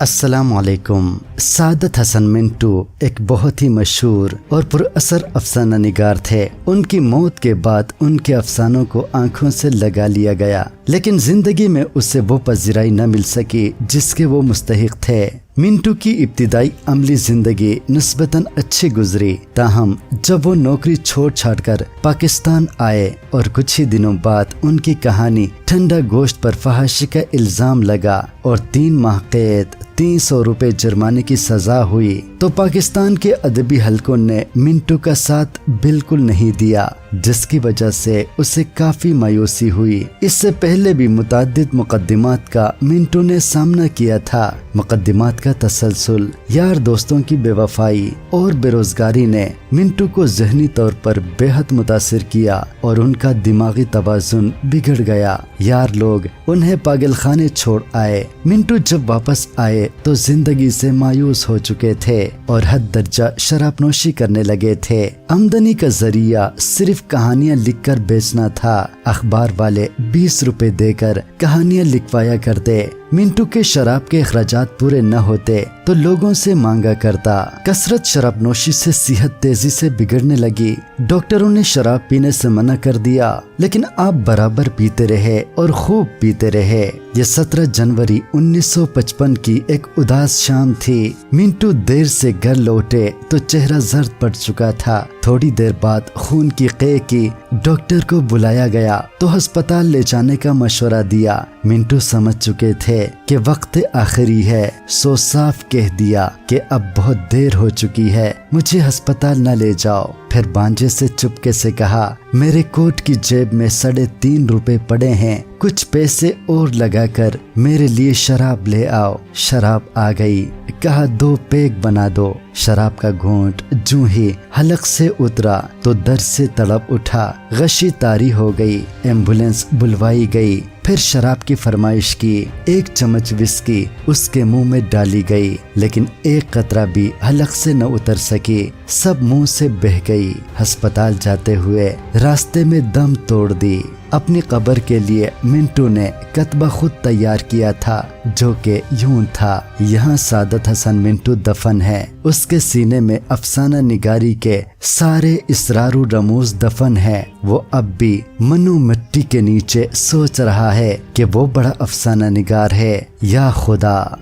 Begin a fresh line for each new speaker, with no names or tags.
असलकुम सादत हसन मिंटू एक बहुत ही मशहूर और पुरअसर अफसाना निगार थे। उनकी मौत के बाद उनके अफसानों को आँखों से लगा लिया गया। लेकिन ज़िंदगी में उससे वो पजीराई न मिल सकी, जिसके वो मुस्तक थे। मिंटू की इब्तदाई अमली ज़िंदगी नस्बता अच्छी गुजरी। ताहम, जब वो नौकरी छोड़ छाड़ कर पाकिस्तान आए और कुछ ही दिनों बाद उनकी कहानी ठंडा गोश्त पर फहाशी का इल्ज़ाम लगा और तीन माह कैद तीन सौ रूपए जुर्माने की सजा हुई तो पाकिस्तान के अदबी हलकों ने मिंटू का साथ बिल्कुल नहीं दिया, जिसकी वजह से उसे काफ़ी मायूसी हुई। इससे पहले भी मुतद मुकदमात का मिंटू ने सामना किया था। मुकदमात का तसलसल, यार दोस्तों की बेवफाई और बेरोजगारी ने मिंटू को जहनी तौर पर बेहद मुतासर किया और उनका दिमागी तोजुन बिगड़ गया। यार लोग, उन्हें पागल खाने छोड़ आए। मिंटू जब वापस आए तो ज़िंदगी से मायूस हो चुके थे और हद दर्जा शराब नोशी करने लगे थे। आमदनी का ज़रिया सिर्फ़ कहानियाँ लिखकर बेचना था। अखबार वाले बीस रुपए देकर कहानियाँ लिखवाया करते। मिंटू के शराब के अखराज पूरे न होते तो लोगों से मांगा करता। कसरत शराब नोशी से सेहत तेज़ी से बिगड़ने लगी। डॉक्टरों ने शराब पीने से मना कर दिया, लेकिन आप बराबर पीते रहे और खूब पीते रहे। ये 17 जनवरी 1955 की एक उदास शाम थी। मिंटू देर से घर लौटे तो चेहरा जर्द पड़ चुका था। थोड़ी देर बाद खून की कै की डॉक्टर को बुलाया गया तो अस्पताल ले जाने का मशवरा दिया। मिंटू समझ चुके थे कि वक्त आखिरी है। सो साफ़ कह दिया कि अब बहुत देर हो चुकी है। मुझे अस्पताल न ले जाओ। फिर बांझे से चुपके से कहा, मेरे कोट की जेब में साढ़े तीन रुपए पड़े हैं। कुछ पैसे और लगाकर मेरे लिए शराब ले आओ। शराब आ गई। कहा, दो पेग बना दो। शराब का घूंट जू ही हलक से उतरा तो दर से तड़प उठा। गशी तारी हो गई। एंबुलेंस बुलवाई गई। फिर शराब की फरमाइश की, एक चम्मच विस्की उसके मुँह में डाली गई, लेकिन एक कतरा भी हलक से न उतर सकी। सब मुँह से बह गई। अस्पताल जाते हुए रास्ते में दम तोड़ दी। अपनी कब्र के लिए मिंटू ने कतबा खुद तैयार किया था, जो कि यूँ था। यहाँ सादत हसन मिंटू दफन है। उसके सीने में अफसाना निगारी के सारे इसरारू रमूज दफन है। वो अब भी मनु मिट्टी के नीचे सोच रहा है कि वो बड़ा अफसाना निगार है। या खुदा!